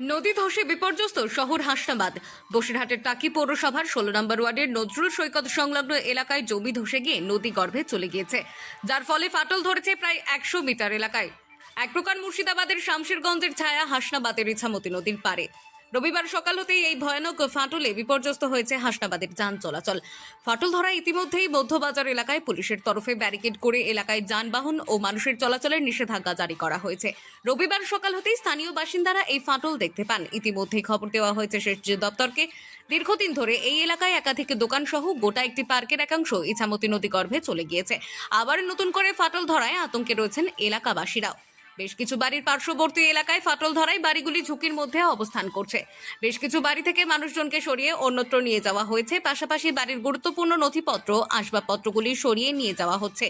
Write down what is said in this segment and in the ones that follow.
নদী ধসে বিপর্যস্ত শহর হাসনাবাদ। বসিরহাটের টাকি পৌরসভার ষোলো নম্বর ওয়ার্ডের নজরুল সৈকত সংলগ্ন এলাকায় জমি ধসে গিয়ে নদী গর্ভে চলে গিয়েছে, যার ফলে ফাটল ধরেছে প্রায় একশো মিটার এলাকায়। এক প্রকার মুর্শিদাবাদের শামশেরগঞ্জের ছায়া হাসনাবাদের ইছামতি নদীর পারে রবিবার সকাল হতেই এই ভয়ানক ফাটলে বিপর্যস্ত হয়েছে হাসনাবাদের যান চলাচল। ফাটল ধরা ইতিমধ্যেই মধ্যবাজার এলাকায় পুলিশের তরফে ব্যারিকেড করে এলাকায় যানবাহন ও মানুষের চলাচলের নিষেধাজ্ঞা জারি করা হয়েছে। রবিবার সকাল হতেই স্থানীয় বাসিন্দারা এই ফাটল দেখতে পান। ইতিমধ্যেই খবর দেওয়া হয়েছে সেচ দপ্তরকে, দীর্ঘদিন ধরে এই এলাকায় একাধিক দোকান সহ গোটা একটি পার্কের একাংশ ইছামতি নদী গর্ভে চলে গিয়েছে। আবার নতুন করে ফাটল ধরায় আতঙ্কে রয়েছেন এলাকাবাসীরাও। বেশ কিছু বাড়ির পার্শ্ববর্তী এলাকায় ফাটল ধরায় বাড়িগুলি ঝুঁকির মধ্যে অবস্থান করছে। বেশ কিছু বাড়ি থেকে মানুষজনকে সরিয়ে অন্যত্র নিয়ে যাওয়া হয়েছে। পাশাপাশি বাড়ির গুরুত্বপূর্ণ নথিপত্র, আসবাবপত্রগুলি সরিয়ে নিয়ে যাওয়া হচ্ছে।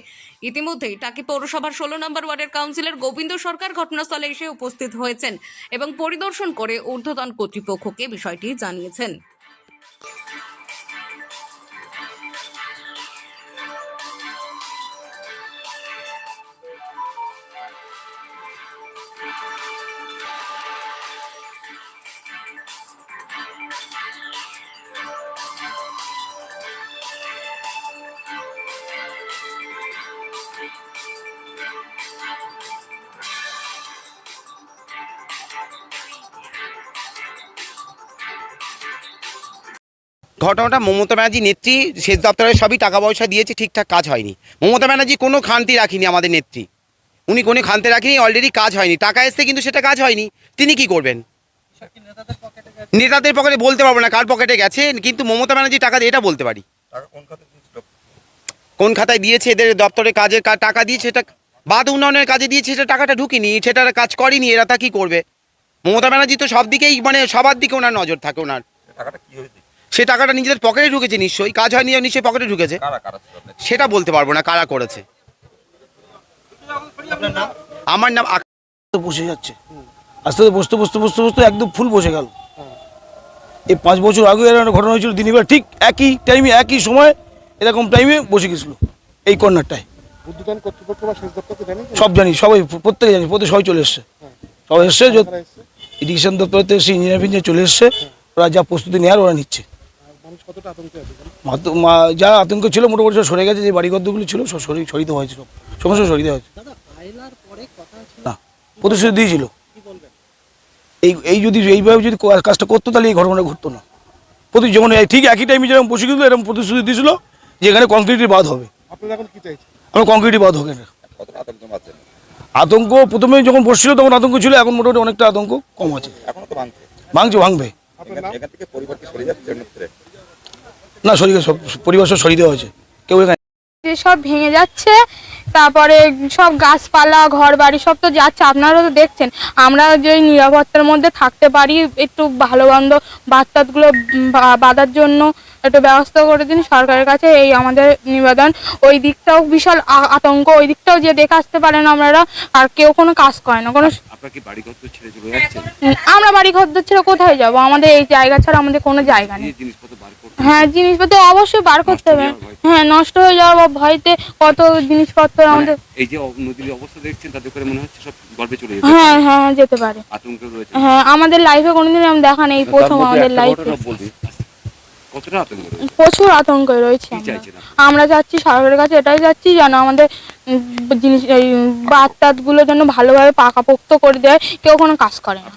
ইতিমধ্যেই টাকি পৌরসভার ষোলো নম্বর ওয়ার্ডের কাউন্সিলর গোবিন্দ সরকার ঘটনাস্থলে এসে উপস্থিত হয়েছেন এবং পরিদর্শন করে ঊর্ধ্বতন কর্তৃপক্ষকে বিষয়টি জানিয়েছেন। ঘটনাটা মমতা ব্যানার্জি নেত্রী সেচ দপ্তরে সবই টাকা পয়সা দিয়েছে ঠিকঠাক কাজ হয়নি। মমতা ব্যানার্জি কোনো খান্তি রাখিনি আমাদের নেত্রী। উনি কোনো খান্তি রাখিনি অলরেডি কাজ হয়নি। টাকা এসছে কিন্তু সেটা কাজ হয়নি। তিনি কি করবেন? নেতাদের পকেটে বলতে পারব না কার পকেটে গেছে কিন্তু মমতা ব্যানার্জি টাকা দিয়ে এটা বলতে পারি। কোন খাতায় দিয়েছে? এদের দপ্তরে কাজের টাকা দিয়েছে সেটা বাদ উন্নয়নের কাজে দিয়েছে সেটা টাকাটা ঢুকিনি সেটা কাজ করেনি এরা তা কি করবে? মমতা ব্যানার্জি তো সব দিকেই মানে সবার দিকে ওনার নজর থাকে ওনার। টাকাটা কি হয়েছে? সে টাকাটা নিজেদের পকেটে ঢুকেছে নিশ্চয়ই। কাজ হয়নি নিশ্চয়ই পকেটে ঢুকেছে? সেটা বলতে পারব না কারা করেছে। আমার নাম আকাশ। বসে যাচ্ছে। আস্তে আস্তে বসতে বসতে বসতে বসতে একদম ফুল বসে গেল। এই পাঁচ বছর আগে এরকম একটা ঘটনা হয়েছিল দিনের বেলা ঠিক একই টাইমে একই সময় এরকম টাইমে বসে গেছিল এই কর্নারটায় সব জানি সবাই প্রত্যেকে জানি প্রত্যেক সবাই চলে এসছে। সবাই এসছে এসছে? ইরিগেশন দপ্তরতে এসে ইঞ্জিনিয়ার ফিঞ্জিনিয়ার চলে এসছে ওরা যা প্রস্তুতি নেওয়ার ওরা নিচ্ছে। মানুষ কতটা আতঙ্কে যা আতঙ্ক ছিল মোটামুটি সব সরে গেছে যে বাড়িঘরগুলো ছিল সব সরি সরিতে হয়েছে সব। সমস্ত সরিতে হয়েছে। না প্রতিশ্রুতি দিয়েছিল। এই এই যদি এইভাবে যদি কাজটা করতো তাহলে এই ঘটনা ঘটতো না। প্রতি যেমন ঠিক একই টাইমে যেরকম বসে গেছিল এরকম প্রতিশ্রুতি দিয়েছিল যে এখানে কংক্রিটের বাদ হবে। আমরা কংক্রিটই বাদ হবে। না আতঙ্ক প্রথমে যখন বসছিল তখন আতঙ্ক ছিল এখন মোটামুটি অনেকটা আতঙ্ক কম আছে। এখনও ভাঙছে। ভাঙবে। এখান থেকে পরিবারকে সরে যাচ্ছে? অন্যত্রে না সরিয়ে সব পরিবার সব সরিয়ে দেওয়া হয়েছে। কেউ এখানে সব ভেঙে যাচ্ছে তারপরে সব গাছপালা ঘর বাড়ি সব তো যাচ্ছে। আপনারা তো দেখছেন আমরা যে নিরাপত্তার মধ্যে থাকতে পারি একটু ভালো মন্দ বাচ্চাগুলো বাঁধার জন্য একটু ব্যবস্থা করে দিন সরকারের কাছে এই আমাদের নিবেদন। ওই দিকটাও বিশাল আ- আতঙ্ক ওই দিকটাও যে দেখে আসতে পারেন আপনারা আর কেউ কোনো কাজ করে না কোনো আমরা বাড়ি ঘর ছেড়ে কোথায় যাব? আমাদের এই জায়গা ছাড়া আমাদের কোনো জায়গা নেই। হ্যাঁ জিনিসপত্র অবশ্যই বার করতে হবে। হ্যাঁ নষ্ট হয়ে যাওয়ার ভয়তে কত জিনিসপত্র মানে আমাদের এই যে নদীর অবস্থা দেখছেন তাতে করে মনে হচ্ছে সব গর্ভে চলে যেতে হ্যাঁ হ্যাঁ হ্যাঁ, যেতে পারে। আতঙ্ক রয়েছে। হ্যাঁ আমাদের লাইফে কোনোদিন আমি দেখা নেই প্রথম আমাদের লাইফে। কতটা আতঙ্ক প্রচুর আতঙ্কে রয়েছে আমরা। যাচ্ছি সরকারের কাছে এটাই যাচ্ছি যেন আমাদের জিনিস এই বাচ্চাগুলো যেন ভালোভাবে পাকাপোক্ত করে দেয় কেউ কোনো কাজ করে না।